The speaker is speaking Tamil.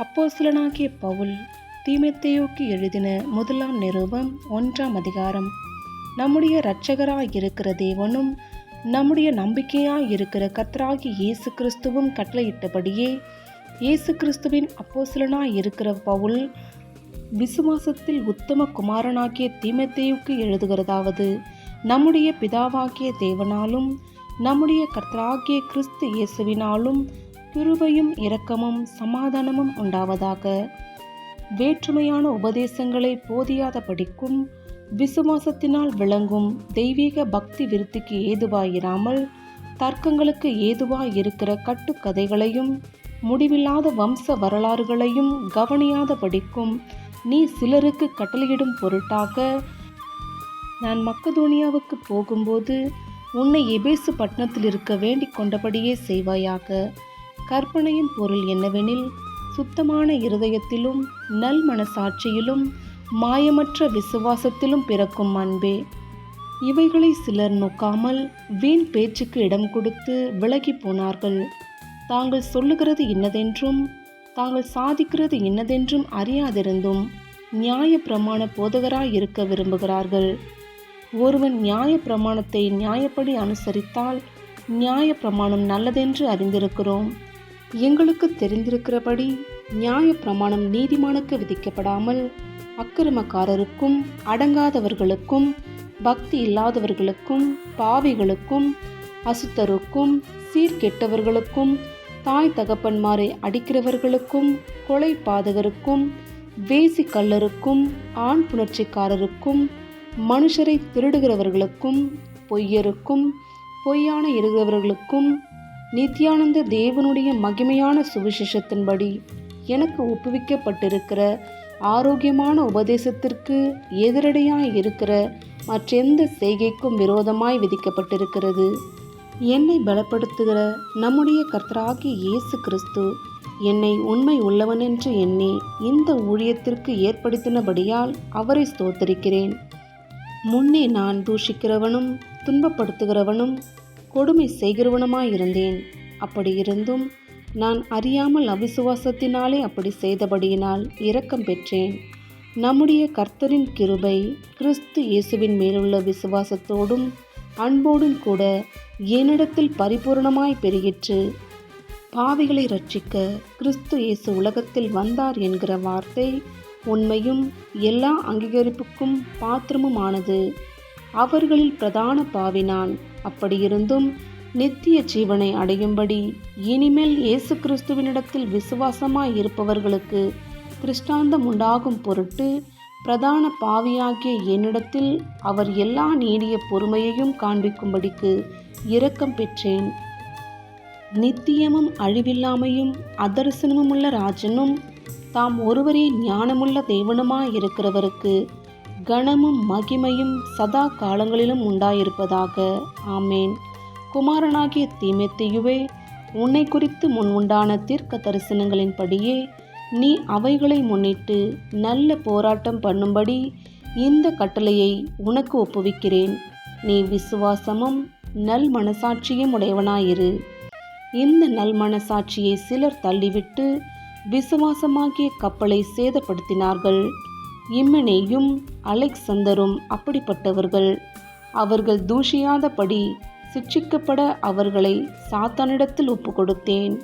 அப்போஸ்தலனாகிய பவுல் தீமோத்தேயுவுக்கு எழுதின முதலாம் நிருபம் ஒன்றாம் அதிகாரம். நம்முடைய இரட்சகராய் இருக்கிற தேவனும் நம்முடைய நம்பிக்கையாய் இருக்கிற கத்ராகி இயேசு கிறிஸ்துவும் கட்டளையிட்டபடியே இயேசு கிறிஸ்துவின் அப்போஸ்தலனாய் இருக்கிற பவுல் விசுவாசத்தில் உத்தம குமாரனாகிய தீமோத்தேயுவுக்கு எழுதுகிறதாவது நம்முடைய பிதாவாகிய தேவனாலும் நம்முடைய கர்த்தராகிய கிறிஸ்து இயேசுவினாலும் கிருபையும் இரக்கமும் சமாதானமும் உண்டாவதாக. வேற்றுமையான உபதேசங்களை போதியாத படிக்கும் விசுவாசத்தினால் விளங்கும் தெய்வீக பக்தி விருத்திக்கு ஏதுவாயிராமல் தர்க்கங்களுக்கு ஏதுவாய் இருக்கிற கட்டுக்கதைகளையும் முடிவில்லாத வம்ச வரலாறுகளையும் கவனியாத படிக்கும் நீ சிலருக்கு கட்டளையிடும் பொருட்டாக நான் மக்கதோனியாவுக்கு போகும்போது உன்னை எபேசு பட்டணத்தில் இருக்க வேண்டிக் கொண்டபடியே செய்வாயாக. கற்பனையின் பொருள் என்னவெனில் சுத்தமான இருதயத்திலும் நல் மனசாட்சியிலும் மாயமற்ற விசுவாசத்திலும் பிறக்கும் அன்பே. இவைகளை சிலர் நோக்காமல் வீண் பேச்சுக்கு இடம் கொடுத்து விலகி போனார்கள். தாங்கள் சொல்லுகிறது இன்னதென்றும் தாங்கள் சாதிக்கிறது இன்னதென்றும் அறியாதிருந்தும் நியாய பிரமாண போதகராய் இருக்க விரும்புகிறார்கள். ஒருவன் நியாய பிரமாணத்தை நியாயப்படி அனுசரித்தால் நியாய பிரமாணம் நல்லதென்று அறிந்திருக்கிறோம். எங்களுக்கு தெரிந்திருக்கிறபடி நியாய பிரமாணம் நீதிமானுக்கு விதிக்கப்படாமல் அக்கிரமக்காரருக்கும் அடங்காதவர்களுக்கும் பக்தி இல்லாதவர்களுக்கும் பாவிகளுக்கும் அசுத்தருக்கும் சீர்கெட்டவர்களுக்கும் தாய் தகப்பன்மாரை அடிக்கிறவர்களுக்கும் கொலை பாதகருக்கும் வேசி கல்லருக்கும் ஆண் புணர்ச்சிக்காரருக்கும் மனுஷரை திருடுகிறவர்களுக்கும் பொய்யருக்கும் பொய்யான இருக்கிறவர்களுக்கும் நித்யானந்த தேவனுடைய மகிமையான சுவிசேஷத்தின்படி எனக்கு ஒப்புவிக்கப்பட்டிருக்கிற ஆரோக்கியமான உபதேசத்திற்கு எதிரடையாய் இருக்கிற மற்றெந்த செய்கைக்கும் விரோதமாய் விதிக்கப்பட்டிருக்கிறது. என்னை பலப்படுத்துகிற நம்முடைய கர்த்தராகிய இயேசு கிறிஸ்து என்னை உண்மை உள்ளவனென்று எண்ணி இந்த ஊழியத்திற்கு ஏற்படுத்தினபடியால் அவரை ஸ்தோத்தரிக்கிறேன். முன்னே நான் தூஷிக்கிறவனும் துன்பப்படுத்துகிறவனும் கொடுமை செய்கிறவனுமாயிருந்தேன் அப்படி இருந்தும் நான் அறியாமல் அவிசுவாசத்தினாலே அப்படி செய்தபடியினால் இரக்கம் பெற்றேன். நம்முடைய கர்த்தரின் கிருபை கிறிஸ்து இயேசுவின் மேலுள்ள விசுவாசத்தோடும் அன்போடும் கூட என்னிடத்தில் பரிபூர்ணமாய் பெருகிற்று. பாவிகளை ரட்சிக்க கிறிஸ்து இயேசு உலகத்தில் வந்தார் என்கிற வார்த்தை உண்மையும் எல்லா அங்கீகரிப்புக்கும் பாத்திரமுமானது. அவர்களில் பிரதான பாவி நான் அப்படியிருந்தும் நித்திய ஜீவனை அடையும்படி இனிமேல் இயேசு கிறிஸ்துவினிடத்தில் விசுவாசமாய் இருப்பவர்களுக்கு திருஷ்டாந்தம் உண்டாகும் பொருட்டு பிரதான பாவியாகிய என்னிடத்தில் அவர் எல்லா நீடிய பொறுமையையும் காண்பிக்கும்படிக்கு இரக்கம் பெற்றேன். நித்தியமும் அழிவில்லாமையும் அதர்சனமும் உள்ள ராஜனும் தாம் ஒருவரே ஞானமுள்ள தேவனுமாய் இருக்கிறவருக்கு கனமும் மகிமையும் சதா காலங்களிலும் உண்டாயிருப்பதாக. ஆமேன். குமாரனாகிய தீமெத்தையுவே உன்னை குறித்து முன் உண்டான தீர்க்க தரிசனங்களின்படியே நீ அவைகளை முன்னிட்டு நல்ல போராட்டம் பண்ணும்படி இந்த கட்டளையை உனக்கு ஒப்புவிக்கிறேன். நீ விசுவாசமும் நல் மனசாட்சியும் உடையவனாயிரு. இந்த நல் மனசாட்சியை சிலர் தள்ளிவிட்டு விசுவாசமாகிய கப்பலை சேதப்படுத்தினார்கள். இம்மனேயும் அலெக்சந்தரும் அப்படிப்பட்டவர்கள். அவர்கள் தூஷியாதபடி சிட்சிக்கப்பட அவர்களை சாத்தானிடத்தில் ஒப்புக்கொடுத்தேன்.